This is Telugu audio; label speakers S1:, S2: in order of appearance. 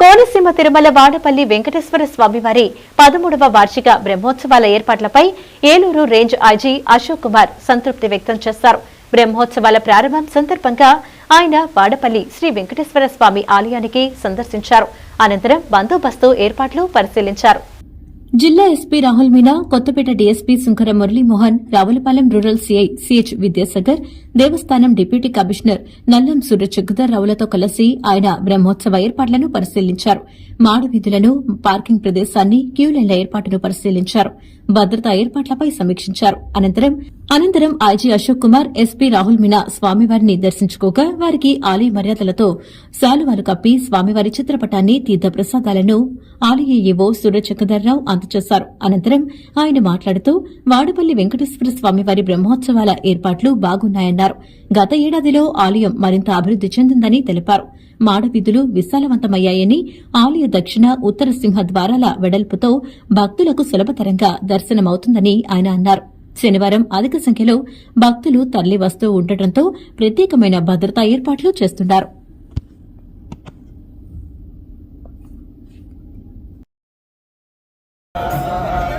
S1: కోనసీమ తిరుమల వాడపల్లి వెంకటేశ్వర స్వామివారి పదమూడవ వార్షిక బ్రహ్మోత్సవాల ఏర్పాట్లపై ఏలూరు రేంజ్ ఐజీ అశోక్ కుమార్ సంతృప్తి వ్యక్తం చేశారు. బ్రహ్మోత్సవాల ప్రారంభం సందర్భంగా ఆయన వాడపల్లి శ్రీ వెంకటేశ్వర స్వామి ఆలయానికి సందర్శించారు. అనంతరం బందోబస్తు ఏర్పాట్లు పరిశీలించారు. జిల్లా SP Rahul Meena Kothapeta DSP Sunkara Muralimohan Ravulapalem rural CI CH Vidyasagar దేవస్థానం డిప్యూటీ కమిషనర్ నల్లం సూర్య రావులతో కలిసి ఆయన బ్రహ్మోత్సవ ఏర్పాట్లను పరిశీలించారు. మాడవీధులను పార్కింగ్ ప్రదేశాన్ని క్యూలైన్ల ఏర్పాటును పరిశీలించారు. భద్రతా ఏర్పాట్లపై సమీక్షించారు. అనంతరం అనంతరం ఐజీ అశోక్ కుమార్ ఎస్పీ రాహుల్ మీనా స్వామివారిని దర్శించుకోగా వారికి ఆలయ మర్యాదలతో శాలువాలు కప్పి స్వామివారి చిత్రపటాన్ని తీర్థ ప్రసాదాలను ఆలయ ఏవో సూర్యచక్రధర్రావు అందజేశారు అనంతరం ఆయన మాట్లాడుతూ వాడపల్లి వెంకటేశ్వర స్వామివారి బ్రహ్మోత్సవాల ఏర్పాట్లు బాగున్నాయన్నారు. గత ఏడాదిలో ఆలయం మరింత అభివృద్ది చెందిందని తెలిపారు. మాడవీధులు విశాలవంతమయ్యాయని ఆలయ దక్షిణ ఉత్తర సింహ ద్వారాల వెడల్పుతో భక్తులకు సులభతరంగా దర్శనమవుతుందని ఆయన అన్నారు. శనివారం అధిక సంఖ్యలో భక్తులు తరలి వస్తూ ఉండటంతో ప్రత్యేకమైన భద్రతా ఏర్పాట్లు చేస్తున్నారు.